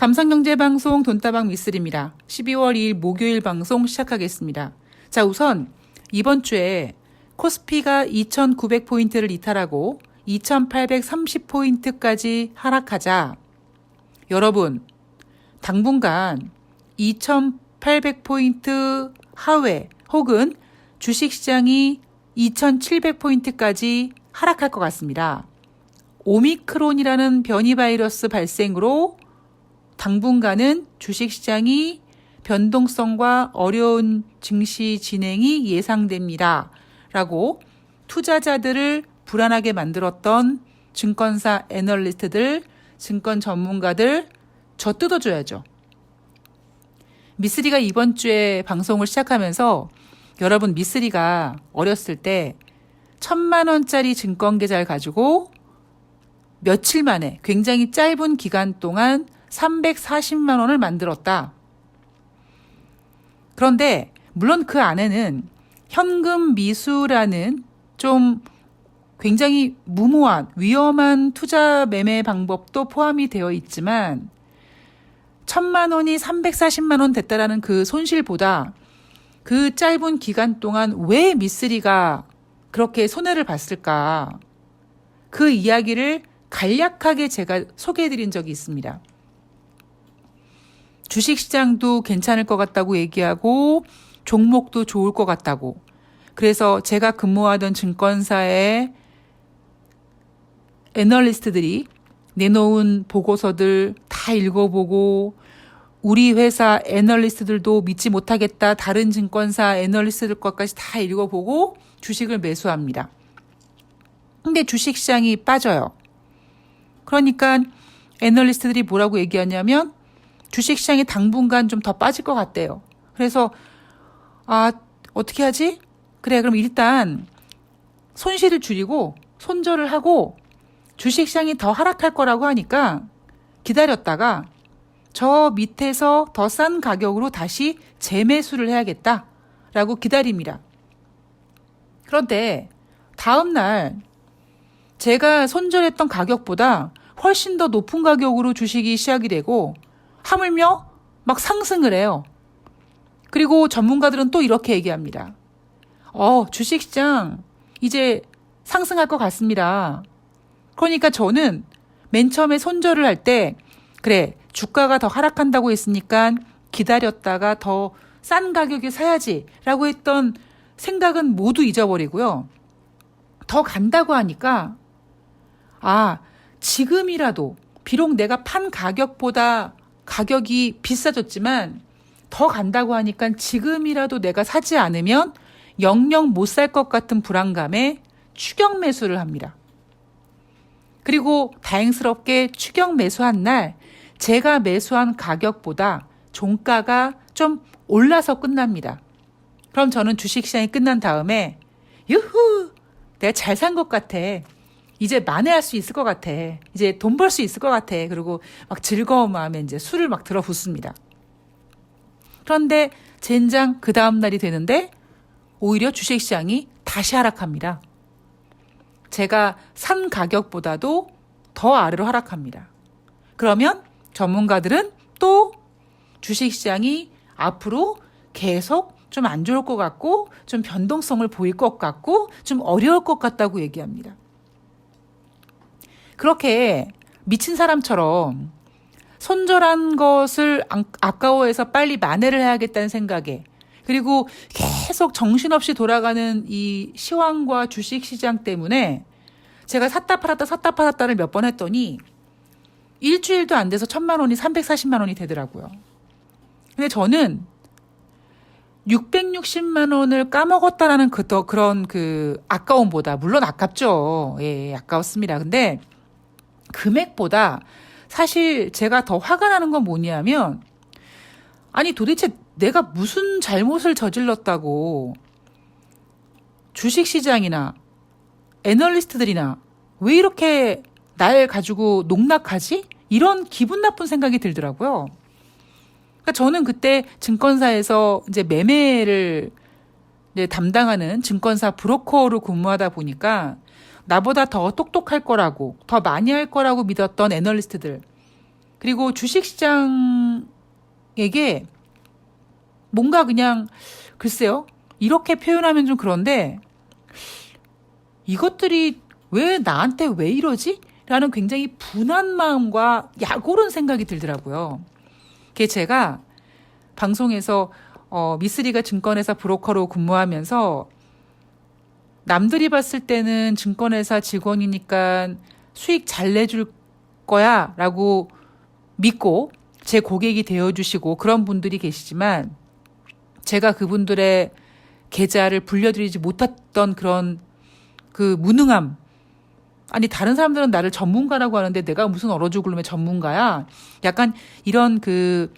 감성경제방송 돈다방 미쓰리입니다. 12월 2일 목요일 방송 시작하겠습니다. 자, 우선 이번 주에 코스피가 2,900포인트를 이탈하고 2,830포인트까지 하락하자 여러분, 당분간 2,800포인트 하회 혹은 주식시장이 2,700포인트까지 하락할 것 같습니다. 오미크론이라는 변이 바이러스 발생으로 당분간은 주식시장이 변동성과 어려운 증시 진행이 예상됩니다. 라고 투자자들을 불안하게 만들었던 증권사 애널리스트들, 증권 전문가들 저 뜯어줘야죠. 미쓰리가 이번 주에 방송을 시작하면서 여러분 미쓰리가 어렸을 때 천만 원짜리 증권 계좌를 가지고 며칠 만에 굉장히 짧은 기간 동안 340만 원을 만들었다. 그런데 물론 그 안에는 현금 미수라는 좀 굉장히 무모한 위험한 투자 매매 방법도 포함이 되어 있지만 천만 원이 340만 원 됐다라는 그 손실보다 그 짧은 기간 동안 왜 미쓰리가 그렇게 손해를 봤을까? 그 이야기를 간략하게 제가 소개해 드린 적이 있습니다. 주식시장도 괜찮을 것 같다고 얘기하고 종목도 좋을 것 같다고. 그래서 제가 근무하던 증권사의 애널리스트들이 내놓은 보고서들 다 읽어보고 우리 회사 애널리스트들도 믿지 못하겠다. 다른 증권사 애널리스트들 것까지 다 읽어보고 주식을 매수합니다. 근데 주식 시장이 빠져요. 그러니까 애널리스트들이 뭐라고 얘기하냐면 주식시장이 당분간 좀 더 빠질 것 같대요. 그래서 아 어떻게 하지? 그래 그럼 일단 손실을 줄이고 손절을 하고 주식시장이 더 하락할 거라고 하니까 기다렸다가 저 밑에서 더 싼 가격으로 다시 재매수를 해야겠다 라고 기다립니다. 그런데 다음날 제가 손절했던 가격보다 훨씬 더 높은 가격으로 주식이 시작이 되고 하물며 막 상승을 해요. 그리고 전문가들은 또 이렇게 얘기합니다. 어, 주식시장 이제 상승할 것 같습니다. 그러니까 저는 맨 처음에 손절을 할 때 그래 주가가 더 하락한다고 했으니까 기다렸다가 더 싼 가격에 사야지라고 했던 생각은 모두 잊어버리고요. 더 간다고 하니까 아 지금이라도 비록 내가 판 가격보다 가격이 비싸졌지만 더 간다고 하니까 지금이라도 내가 사지 않으면 영영 못 살 것 같은 불안감에 추격 매수를 합니다. 그리고 다행스럽게 추격 매수한 날 제가 매수한 가격보다 종가가 좀 올라서 끝납니다. 그럼 저는 주식시장이 끝난 다음에 유후 내가 잘 산 것 같아. 이제 만회할 수 있을 것 같아. 이제 돈 벌 수 있을 것 같아. 그리고 막 즐거운 마음에 이제 술을 막 들어 붓습니다. 그런데 젠장 그 다음 날이 되는데 오히려 주식시장이 다시 하락합니다. 제가 산 가격보다도 더 아래로 하락합니다. 그러면 전문가들은 또 주식시장이 앞으로 계속 좀 안 좋을 것 같고 좀 변동성을 보일 것 같고 좀 어려울 것 같다고 얘기합니다. 그렇게 미친 사람처럼 손절한 것을 아까워해서 빨리 만회를 해야겠다는 생각에 그리고 계속 정신없이 돌아가는 이 시황과 주식 시장 때문에 제가 샀다 팔았다 샀다 팔았다를 몇 번 했더니 일주일도 안 돼서 천만 원이 340만 원이 되더라고요. 근데 저는 660만 원을 까먹었다라는 그, 더 그런 그 아까움보다, 물론 아깝죠. 예, 아까웠습니다. 근데 금액보다 사실 제가 더 화가 나는 건 뭐냐면, 아니 도대체 내가 무슨 잘못을 저질렀다고 주식시장이나 애널리스트들이나 왜 이렇게 날 가지고 농락하지? 이런 기분 나쁜 생각이 들더라고요. 그러니까 저는 그때 증권사에서 이제 매매를 담당하는 증권사 브로커로 근무하다 보니까 나보다 더 똑똑할 거라고, 더 많이 할 거라고 믿었던 애널리스트들, 그리고 주식시장에게 뭔가 그냥 글쎄요. 이렇게 표현하면 좀 그런데 이것들이 왜 나한테 왜 이러지? 라는 굉장히 분한 마음과 약오른 생각이 들더라고요. 그게 제가 방송에서 어, 미쓰리가 증권회사 브로커로 근무하면서 남들이 봤을 때는 증권회사 직원이니까 수익 잘 내줄 거야 라고 믿고 제 고객이 되어주시고 그런 분들이 계시지만 제가 그분들의 계좌를 불려드리지 못했던 그런 그 무능함. 아니, 다른 사람들은 나를 전문가라고 하는데 내가 무슨 얼어 죽을 놈의 전문가야? 약간 이런 그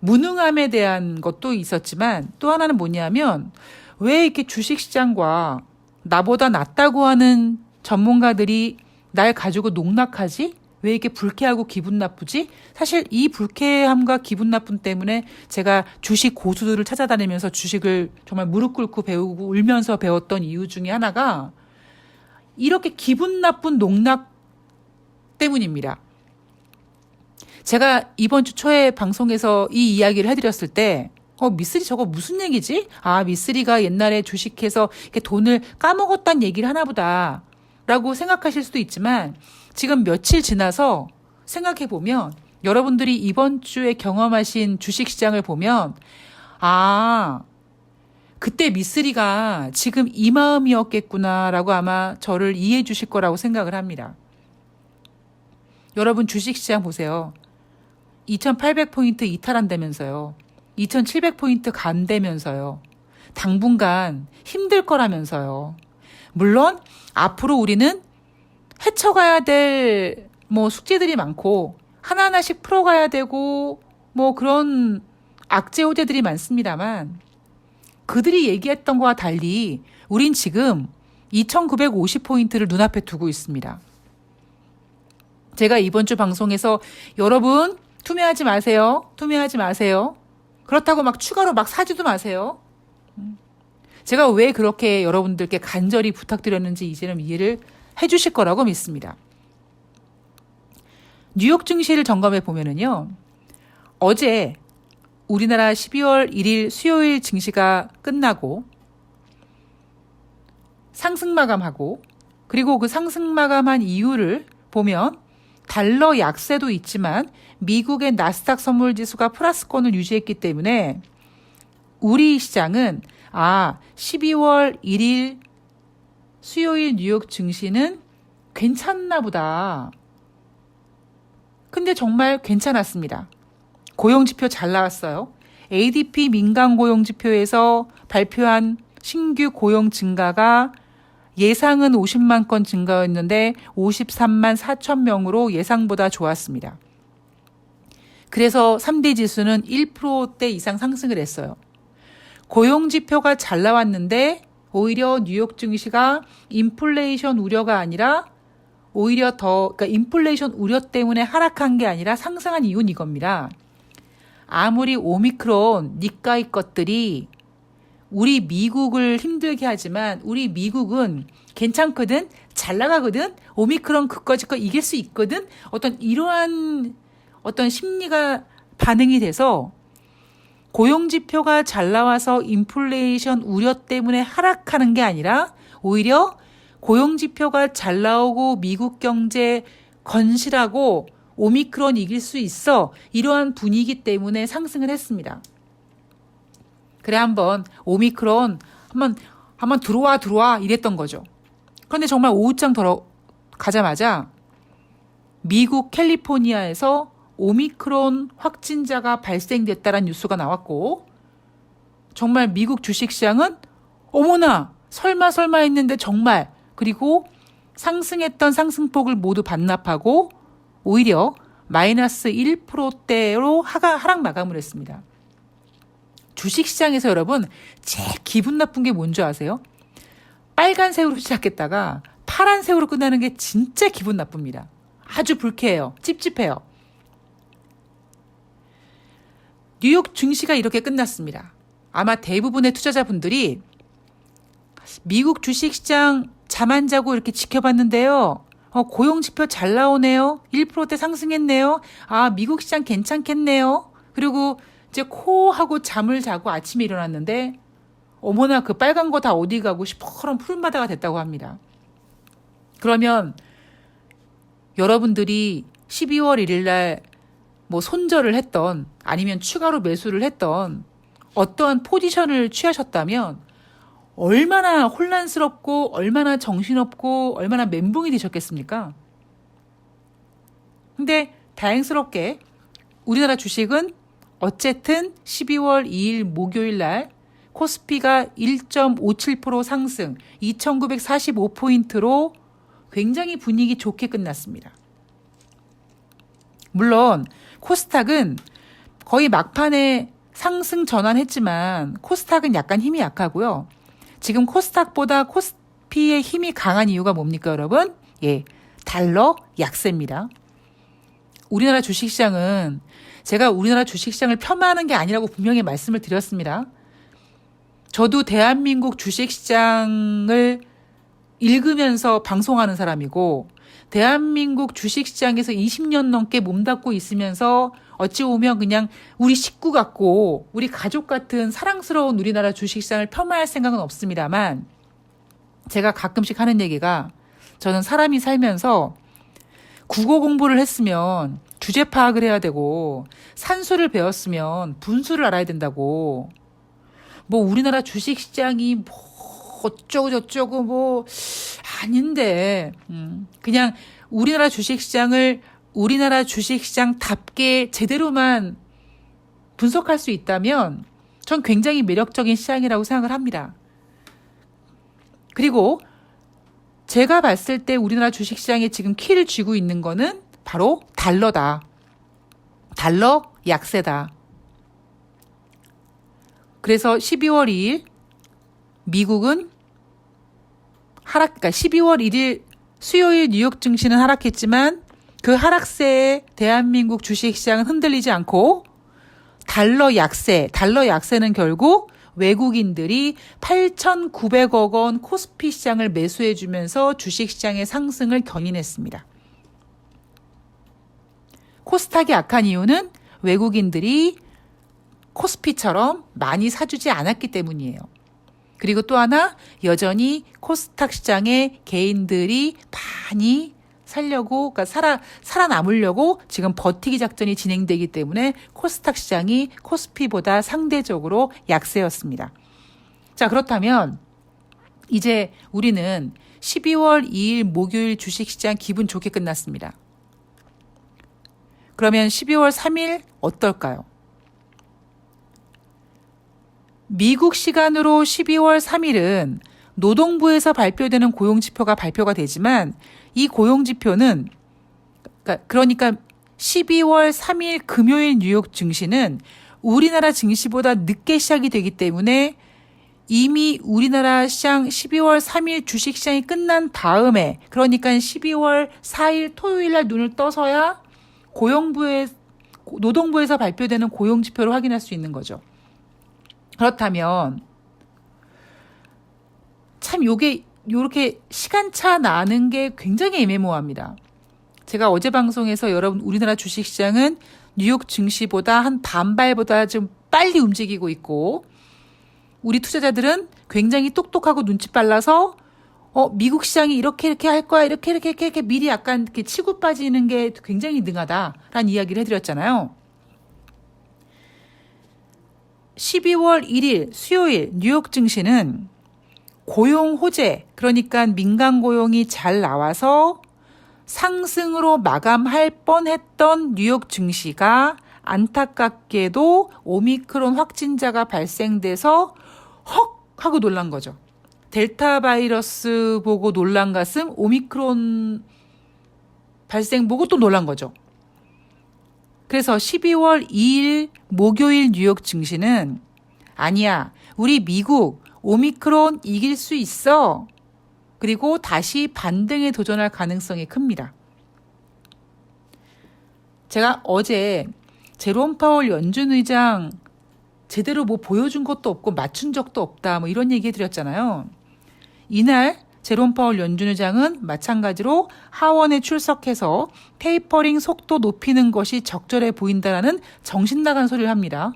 무능함에 대한 것도 있었지만 또 하나는 뭐냐면 왜 이렇게 주식시장과 나보다 낫다고 하는 전문가들이 날 가지고 농락하지? 왜 이렇게 불쾌하고 기분 나쁘지? 사실 이 불쾌함과 기분 나쁨 때문에 제가 주식 고수들을 찾아다니면서 주식을 정말 무릎 꿇고 배우고 울면서 배웠던 이유 중에 하나가 이렇게 기분 나쁜 농락 때문입니다. 제가 이번 주 초에 방송에서 이 이야기를 해드렸을 때, 어, 미쓰리 저거 무슨 얘기지? 아, 미쓰리가 옛날에 주식해서 이렇게 돈을 까먹었단 얘기를 하나 보다. 라고 생각하실 수도 있지만, 지금 며칠 지나서 생각해 보면, 여러분들이 이번 주에 경험하신 주식 시장을 보면, 아, 그때 미쓰리가 지금 이 마음이었겠구나라고 아마 저를 이해해 주실 거라고 생각을 합니다. 여러분 주식 시장 보세요. 2800포인트 이탈한다면서요. 2700포인트 간다면서요. 당분간 힘들 거라면서요. 물론 앞으로 우리는 헤쳐가야 될 뭐 숙제들이 많고 하나하나씩 풀어가야 되고 뭐 그런 악재 호재들이 많습니다만 그들이 얘기했던 것과 달리 우린 지금 2950포인트를 눈앞에 두고 있습니다. 제가 이번 주 방송에서 여러분 투매하지 마세요. 투매하지 마세요. 그렇다고 막 추가로 막 사지도 마세요. 음. 제가 왜 그렇게 여러분들께 간절히 부탁드렸는지 이제는 이해를 해 주실 거라고 믿습니다. 뉴욕 증시를 점검해 보면은요. 어제 우리나라 12월 1일 수요일 증시가 끝나고 상승 마감하고 그리고 그 상승 마감한 이유를 보면 달러 약세도 있지만 미국의 나스닥 선물 지수가 플러스권을 유지했기 때문에 우리 시장은 아 12월 1일 수요일 뉴욕 증시는 괜찮나 보다. 근데 정말 괜찮았습니다. 고용지표 잘 나왔어요. ADP 민간 고용지표에서 발표한 신규 고용 증가가 예상은 50만 건 증가였는데 53만 4천 명으로 예상보다 좋았습니다. 그래서 3대 지수는 1%대 이상 상승을 했어요. 고용 지표가 잘 나왔는데 오히려 뉴욕 증시가 인플레이션 우려가 아니라 오히려 더 그러니까 인플레이션 우려 때문에 하락한 게 아니라 상승한 이유는 이겁니다. 아무리 오미크론 니까이 것들이 우리 미국을 힘들게 하지만 우리 미국은 괜찮거든 잘 나가거든 오미크론 그거지 거 이길 수 있거든 어떤 이러한 어떤 심리가 반응이 돼서 고용 지표가 잘 나와서 인플레이션 우려 때문에 하락하는 게 아니라 오히려 고용 지표가 잘 나오고 미국 경제 건실하고 오미크론 이길 수 있어 이러한 분위기 때문에 상승을 했습니다. 그래 한번 오미크론 한번 한번 들어와 들어와 이랬던 거죠. 그런데 정말 오후장 돌아 가자마자 미국 캘리포니아에서 오미크론 확진자가 발생됐다는 뉴스가 나왔고 정말 미국 주식시장은 어머나 설마 설마 했는데 정말 그리고 상승했던 상승폭을 모두 반납하고 오히려 마이너스 1%대로 하락 마감을 했습니다. 주식시장에서 여러분 제일 기분 나쁜 게 뭔지 아세요? 빨간색으로 시작했다가 파란색으로 끝나는 게 진짜 기분 나쁩니다. 아주 불쾌해요. 찝찝해요. 뉴욕 증시가 이렇게 끝났습니다. 아마 대부분의 투자자분들이 미국 주식시장 잠 안 자고 이렇게 지켜봤는데요. 어, 고용 지표 잘 나오네요. 1%대 상승했네요. 아, 미국 시장 괜찮겠네요. 그리고 이제 코 하고 잠을 자고 아침에 일어났는데 어머나 그 빨간 거 다 어디 가고 시퍼런 푸른바다가 됐다고 합니다. 그러면 여러분들이 12월 1일 날 뭐 손절을 했던 아니면 추가로 매수를 했던 어떠한 포지션을 취하셨다면 얼마나 혼란스럽고 얼마나 정신없고 얼마나 멘붕이 되셨겠습니까? 근데 다행스럽게 우리나라 주식은 어쨌든 12월 2일 목요일 날 코스피가 1.57% 상승 2945포인트로 굉장히 분위기 좋게 끝났습니다. 물론 코스닥은 거의 막판에 상승 전환했지만 코스닥은 약간 힘이 약하고요. 지금 코스닥보다 코스피의 힘이 강한 이유가 뭡니까, 여러분? 예, 달러 약세입니다. 우리나라 주식시장은 제가 우리나라 주식시장을 폄하하는 게 아니라고 분명히 말씀을 드렸습니다. 저도 대한민국 주식시장을 읽으면서 방송하는 사람이고, 대한민국 주식시장에서 20년 넘게 몸담고 있으면서 어찌 보면 그냥 우리 식구 같고 우리 가족 같은 사랑스러운 우리나라 주식시장을 폄하할 생각은 없습니다만 제가 가끔씩 하는 얘기가 저는 사람이 살면서 국어 공부를 했으면 주제 파악을 해야 되고 산수를 배웠으면 분수를 알아야 된다고 뭐 우리나라 주식 시장이 뭐 어쩌고 저쩌고 뭐 아닌데 음, 그냥 우리나라 주식 시장을 우리나라 주식 시장답게 제대로만 분석할 수 있다면 전 굉장히 매력적인 시장이라고 생각을 합니다. 그리고 제가 봤을 때 우리나라 주식시장에 지금 키를 쥐고 있는 거는 바로 달러다. 달러 약세다. 그래서 12월 2일 미국은 하락, 그러니까 12월 1일 수요일 뉴욕 증시는 하락했지만 그 하락세에 대한민국 주식시장은 흔들리지 않고 달러 약세, 달러 약세는 결국 외국인들이 8,900억 원 코스피 시장을 매수해 주면서 주식 시장의 상승을 견인했습니다. 코스닥이 약한 이유는 외국인들이 코스피처럼 많이 사주지 않았기 때문이에요. 그리고 또 하나 여전히 코스닥 시장에 개인들이 많이 살려고 그러니까 살아 살아남으려고 지금 버티기 작전이 진행되기 때문에 코스닥 시장이 코스피보다 상대적으로 약세였습니다. 자, 그렇다면 이제 우리는 12월 2일 목요일 주식 시장 기분 좋게 끝났습니다. 그러면 12월 3일 어떨까요? 미국 시간으로 12월 3일은 노동부에서 발표되는 고용 지표가 발표가 되지만 이 고용 지표는 그러니까 12월 3일 금요일 뉴욕 증시는 우리나라 증시보다 늦게 시작이 되기 때문에 이미 우리나라 시장 12월 3일 주식 시장이 끝난 다음에 그러니까 12월 4일 토요일 날 눈을 떠서야 고용부에 노동부에서 발표되는 고용 지표를 확인할 수 있는 거죠. 그렇다면 참 요게 요렇게 시간차 나는 게 굉장히 애매모호합니다. 제가 어제 방송에서 여러분 우리나라 주식 시장은 뉴욕 증시보다 한 반발보다 좀 빨리 움직이고 있고 우리 투자자들은 굉장히 똑똑하고 눈치 빨라서 어 미국 시장이 이렇게 이렇게 할 거야 이렇게 이렇게 이렇게, 이렇게 미리 약간 이렇게 치고 빠지는 게 굉장히 능하다라는 이야기를 해드렸잖아요. 12월 1일 수요일 뉴욕 증시는 고용 호재, 그러니까 민간 고용이 잘 나와서 상승으로 마감할 뻔했던 뉴욕 증시가 안타깝게도 오미크론 확진자가 발생돼서 헉 하고 놀란 거죠. 델타 바이러스 보고 놀란 가슴 오미크론 발생 보고 또 놀란 거죠. 그래서 12월 2일 목요일 뉴욕 증시는 아니야. 우리 미국 오미크론 이길 수 있어. 그리고 다시 반등에 도전할 가능성이 큽니다. 제가 어제 제롬 파월 연준 의장 제대로 뭐 보여준 것도 없고 맞춘 적도 없다. 뭐 이런 얘기 해드렸잖아요. 이날 제롬 파월 연준 의장은 마찬가지로 하원에 출석해서 테이퍼링 속도 높이는 것이 적절해 보인다라는 정신 나간 소리를 합니다.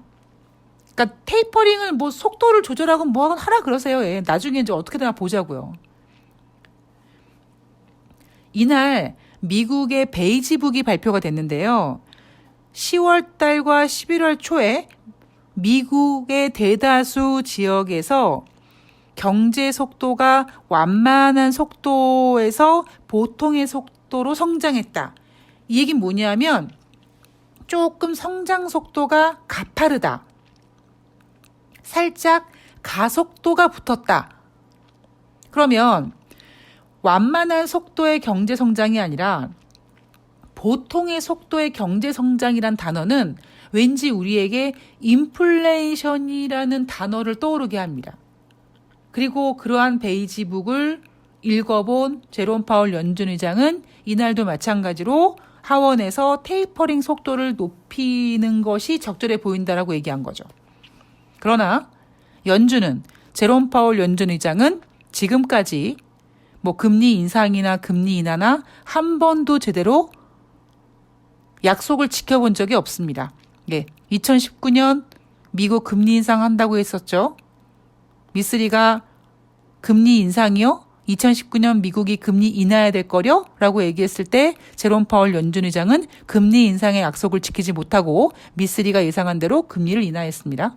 그러니까 테이퍼링을 뭐 속도를 조절하고 뭐 하라 그러세요. 예. 나중에 이제 어떻게 되나 보자고요. 이날 미국의 베이지북이 발표가 됐는데요. 10월 달과 11월 초에 미국의 대다수 지역에서 경제 속도가 완만한 속도에서 보통의 속도로 성장했다. 이 얘기는 뭐냐면 조금 성장 속도가 가파르다. 살짝 가속도가 붙었다. 그러면 완만한 속도의 경제 성장이 아니라 보통의 속도의 경제 성장이란 단어는 왠지 우리에게 인플레이션이라는 단어를 떠오르게 합니다. 그리고 그러한 베이지북을 읽어본 제롬 파월 연준 의장은 이날도 마찬가지로 하원에서 테이퍼링 속도를 높이는 것이 적절해 보인다라고 얘기한 거죠. 그러나 연준은 제롬 파월 연준 의장은 지금까지 뭐 금리 인상이나 금리 인하나 한 번도 제대로 약속을 지켜본 적이 없습니다. 예. 2019년 미국 금리 인상한다고 했었죠. 미쓰리가 금리 인상이요? 2019년 미국이 금리 인하해야 될 거려? 라고 얘기했을 때 제롬 파월 연준 의장은 금리 인상의 약속을 지키지 못하고 미쓰리가 예상한 대로 금리를 인하했습니다.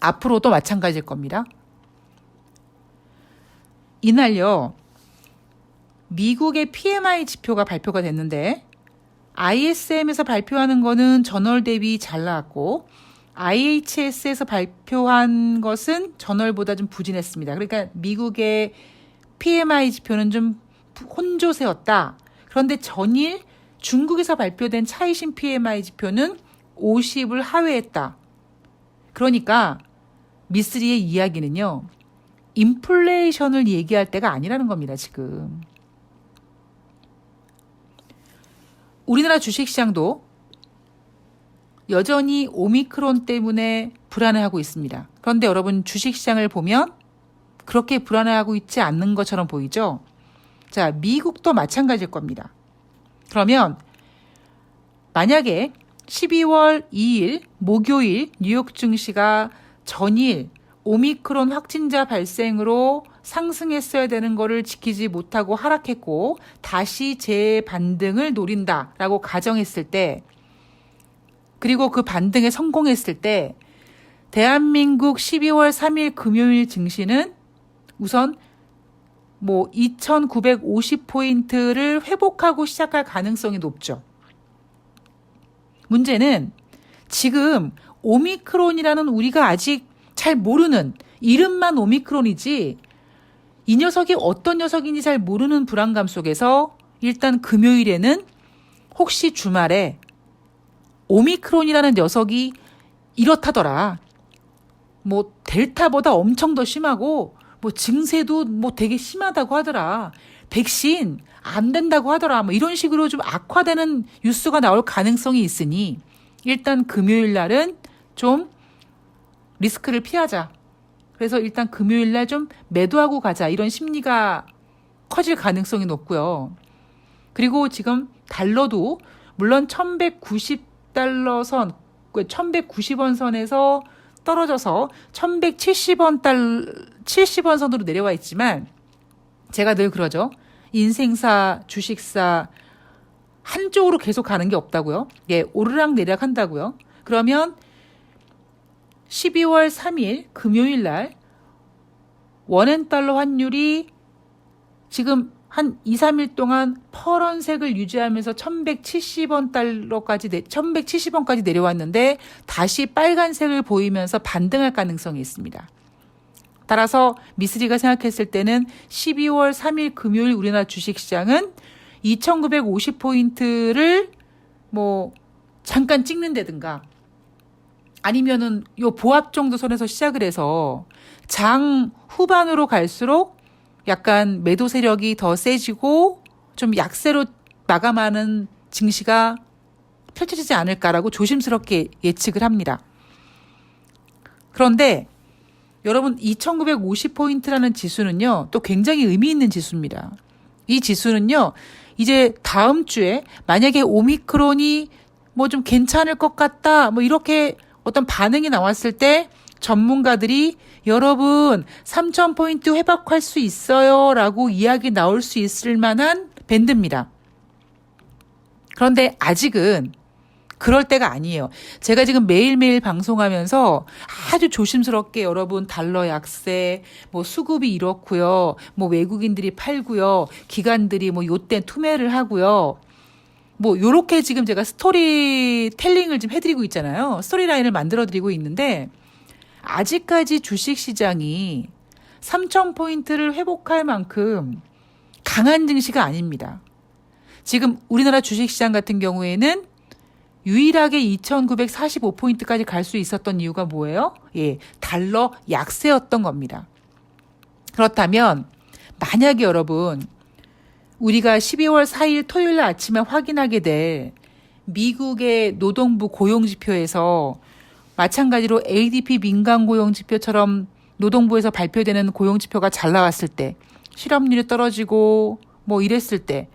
앞으로도 마찬가지일 겁니다. 이날요, 미국의 PMI 지표가 발표가 됐는데, ISM에서 발표하는 거는 전월 대비 잘 나왔고, IHS에서 발표한 것은 전월보다 좀 부진했습니다. 그러니까 미국의 PMI 지표는 좀 혼조세였다. 그런데 전일 중국에서 발표된 차이신 PMI 지표는 50을 하회했다. 그러니까 미쓰리의 이야기는요. 인플레이션을 얘기할 때가 아니라는 겁니다, 지금. 우리나라 주식시장도 여전히 오미크론 때문에 불안해하고 있습니다. 그런데 여러분 주식시장을 보면 그렇게 불안해하고 있지 않는 것처럼 보이죠? 자, 미국도 마찬가지일 겁니다. 그러면 만약에 12월 2일 목요일 뉴욕 증시가 전일 오미크론 확진자 발생으로 상승했어야 되는 거를 지키지 못하고 하락했고 다시 재반등을 노린다라고 가정했을 때 그리고 그 반등에 성공했을 때 대한민국 12월 3일 금요일 증시는 우선 뭐 2950포인트를 회복하고 시작할 가능성이 높죠. 문제는 지금 오미크론이라는 우리가 아직 잘 모르는 이름만 오미크론이지 이 녀석이 어떤 녀석인지 잘 모르는 불안감 속에서 일단 금요일에는 혹시 주말에 오미크론이라는 녀석이 이렇다더라. 뭐 델타보다 엄청 더 심하고 뭐 증세도 뭐 되게 심하다고 하더라. 백신 안 된다고 하더라. 뭐 이런 식으로 좀 악화되는 뉴스가 나올 가능성이 있으니 일단 금요일 날은 좀 리스크를 피하자. 그래서 일단 금요일 날 좀 매도하고 가자. 이런 심리가 커질 가능성이 높고요. 그리고 지금 달러도 물론 1190 달러 선, 1190원 선에서 떨어져서 1170원 달 70원 선으로 내려와 있지만 제가 늘 그러죠. 인생사, 주식사 한쪽으로 계속 가는 게 없다고요. 예, 오르락 내리락 한다고요. 그러면 12월 3일 금요일 날 원엔 달러 환율이 지금 한 2, 3일 동안 퍼런색을 유지하면서 1170원 달러까지 1170원까지 내려왔는데 다시 빨간색을 보이면서 반등할 가능성이 있습니다. 따라서 미스리가 생각했을 때는 12월 3일 금요일 우리나라 주식시장은 2950포인트를 뭐 잠깐 찍는다든가 아니면은 요 보합 정도 선에서 시작을 해서 장 후반으로 갈수록 약간 매도 세력이 더 세지고 좀 약세로 마감하는 증시가 펼쳐지지 않을까라고 조심스럽게 예측을 합니다. 그런데 여러분 2950포인트라는 지수는요. 또 굉장히 의미 있는 지수입니다. 이 지수는요. 이제 다음 주에 만약에 오미크론이 뭐 좀 괜찮을 것 같다. 뭐 이렇게 어떤 반응이 나왔을 때 전문가들이 여러분 3000포인트 회복할 수 있어요. 라고 이야기 나올 수 있을 만한 밴드입니다. 그런데 아직은 그럴 때가 아니에요. 제가 지금 매일매일 방송하면서 아주 조심스럽게 여러분 달러 약세, 뭐 수급이 이렇고요. 뭐 외국인들이 팔고요. 기관들이 뭐 요때 투매를 하고요. 뭐 요렇게 지금 제가 스토리 텔링을 좀 해드리고 있잖아요. 스토리 라인을 만들어 드리고 있는데 아직까지 주식 시장이 3,000포인트를 회복할 만큼 강한 증시가 아닙니다. 지금 우리나라 주식 시장 같은 경우에는 유일하게 2,945포인트까지 갈 수 있었던 이유가 뭐예요? 예, 달러 약세였던 겁니다. 그렇다면 만약에 여러분 우리가 12월 4일 토요일 날 아침에 확인하게 될 미국의 노동부 고용지표에서 마찬가지로 ADP 민간 고용 지표처럼 노동부에서 발표되는 고용 지표가 잘 나왔을 때 실업률이 떨어지고 뭐 이랬을 때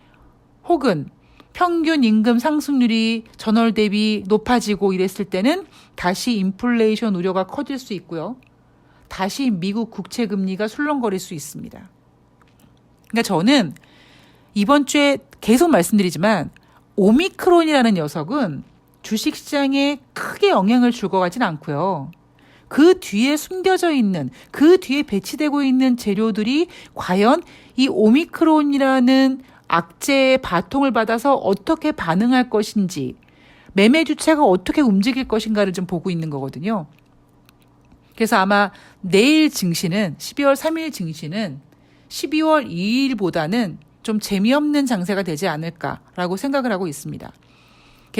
혹은 평균 임금 상승률이 전월 대비 높아지고 이랬을 때는 다시 인플레이션 우려가 커질 수 있고요. 다시 미국 국채 금리가 술렁거릴 수 있습니다. 그러니까 저는 이번 주에 계속 말씀드리지만 오미크론이라는 녀석은 주식 시장에 크게 영향을 줄 것 같진 않고요. 그 뒤에 숨겨져 있는 그 뒤에 배치되고 있는 재료들이 과연 이 오미크론이라는 악재의 바통을 받아서 어떻게 반응할 것인지 매매 주체가 어떻게 움직일 것인가를 좀 보고 있는 거거든요. 그래서 아마 내일 증시는 12월 3일 증시는 12월 2일보다는 좀 재미없는 장세가 되지 않을까라고 생각을 하고 있습니다.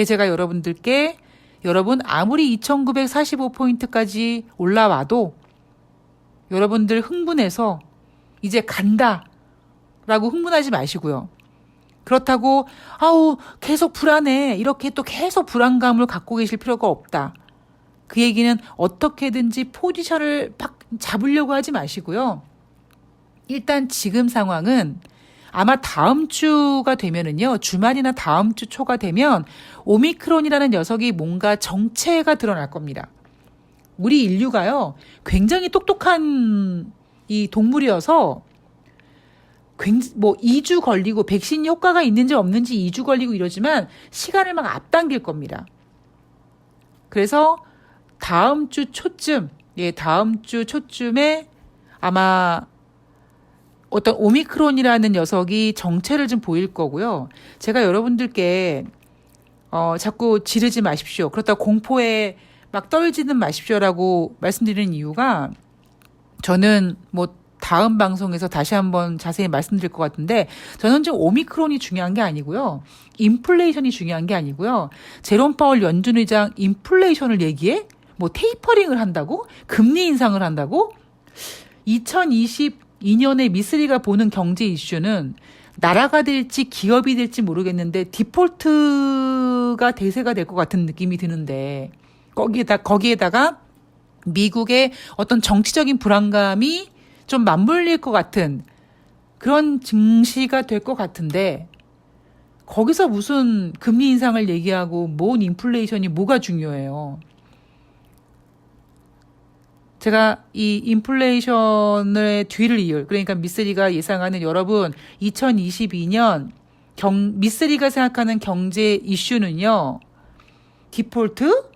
제가 여러분들께 여러분 아무리 2945포인트까지 올라와도 여러분들 흥분해서 이제 간다 라고 흥분하지 마시고요. 그렇다고 아우 계속 불안해 이렇게 또 계속 불안감을 갖고 계실 필요가 없다. 그 얘기는 어떻게든지 포지션을 팍 잡으려고 하지 마시고요. 일단 지금 상황은 아마 다음 주가 되면은요, 주말이나 다음 주 초가 되면 오미크론이라는 녀석이 뭔가 정체가 드러날 겁니다. 우리 인류가요, 굉장히 똑똑한 이 동물이어서 뭐 2주 걸리고 백신 효과가 있는지 없는지 2주 걸리고 이러지만 시간을 막 앞당길 겁니다. 그래서 다음 주 초쯤, 예, 다음 주 초쯤에 아마 어떤 오미크론이라는 녀석이 정체를 좀 보일 거고요. 제가 여러분들께 어, 자꾸 지르지 마십시오. 그렇다고 공포에 막 떨지는 마십시오라고 말씀드리는 이유가 저는 뭐 다음 방송에서 다시 한번 자세히 말씀드릴 것 같은데 저는 지금 오미크론이 중요한 게 아니고요. 인플레이션이 중요한 게 아니고요. 제롬 파월 연준 의장 인플레이션을 얘기해? 뭐 테이퍼링을 한다고? 금리 인상을 한다고? 2022년에 미스리가 보는 경제 이슈는 나라가 될지 기업이 될지 모르겠는데 디폴트가 대세가 될 것 같은 느낌이 드는데 거기에다 거기에다가 미국의 어떤 정치적인 불안감이 좀 맞물릴 것 같은 그런 증시가 될 것 같은데 거기서 무슨 금리 인상을 얘기하고 뭔 인플레이션이 뭐가 중요해요. 제가 이 인플레이션의 뒤를 이을 그러니까 미쓰리가 예상하는 여러분 2022년 경 미쓰리가 생각하는 경제 이슈는요. 디폴트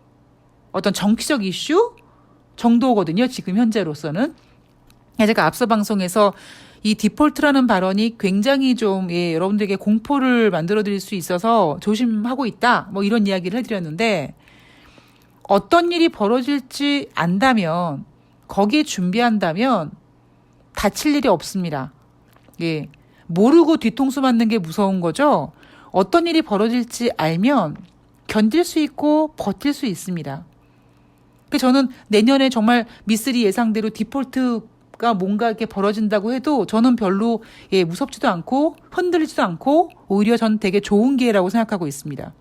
어떤 정치적 이슈 정도거든요. 지금 현재로서는 제가 앞서 방송에서 이 디폴트라는 발언이 굉장히 좀 예, 여러분들에게 공포를 만들어 드릴 수 있어서 조심하고 있다. 뭐 이런 이야기를 해 드렸는데 어떤 일이 벌어질지 안다면 거기에 준비한다면 다칠 일이 없습니다. 예. 모르고 뒤통수 맞는 게 무서운 거죠. 어떤 일이 벌어질지 알면 견딜 수 있고 버틸 수 있습니다. 그 저는 내년에 정말 미쓰리 예상대로 디폴트 가 뭔가 이렇게 벌어진다고 해도 저는 별로 예, 무섭지도 않고 흔들리지도 않고 오히려 저는 되게 좋은 기회라고 생각하고 있습니다.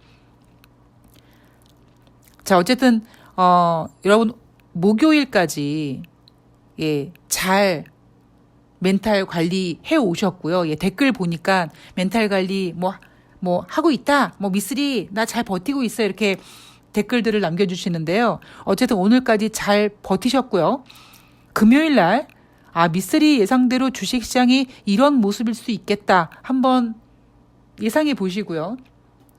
자, 어쨌든 어, 여러분 목요일까지 예, 잘 멘탈 관리 해 오셨고요. 예, 댓글 보니까 멘탈 관리 뭐, 뭐 하고 있다. 뭐 미쓰리 나 잘 버티고 있어. 이렇게 댓글들을 남겨주시는데요. 어쨌든 오늘까지 잘 버티셨고요. 금요일 날, 아, 미쓰리 예상대로 주식시장이 이런 모습일 수 있겠다. 한번 예상해 보시고요.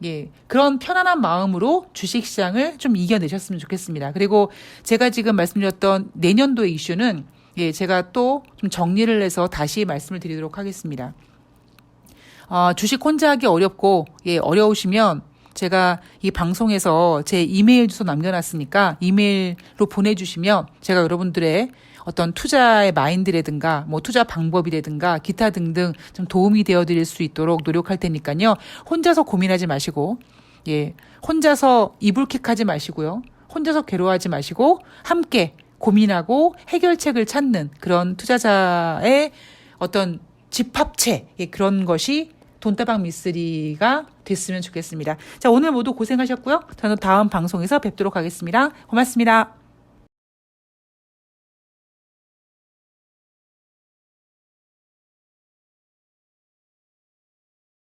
예, 그런 편안한 마음으로 주식시장을 좀 이겨내셨으면 좋겠습니다. 그리고 제가 지금 말씀드렸던 내년도의 이슈는 예, 제가 또 좀 정리를 해서 다시 말씀을 드리도록 하겠습니다. 어, 주식 혼자 하기 어렵고, 예, 어려우시면 제가 이 방송에서 제 이메일 주소 남겨놨으니까 이메일로 보내주시면 제가 여러분들의 어떤 투자의 마인드라든가 뭐 투자 방법이라든가 기타 등등 좀 도움이 되어 드릴 수 있도록 노력할 테니까요. 혼자서 고민하지 마시고, 예, 혼자서 이불킥 하지 마시고요. 혼자서 괴로워하지 마시고 함께 고민하고 해결책을 찾는 그런 투자자의 어떤 집합체 예, 그런 것이 돈다방 미쓰리가 됐으면 좋겠습니다. 자 오늘 모두 고생하셨고요. 저는 다음 방송에서 뵙도록 하겠습니다. 고맙습니다.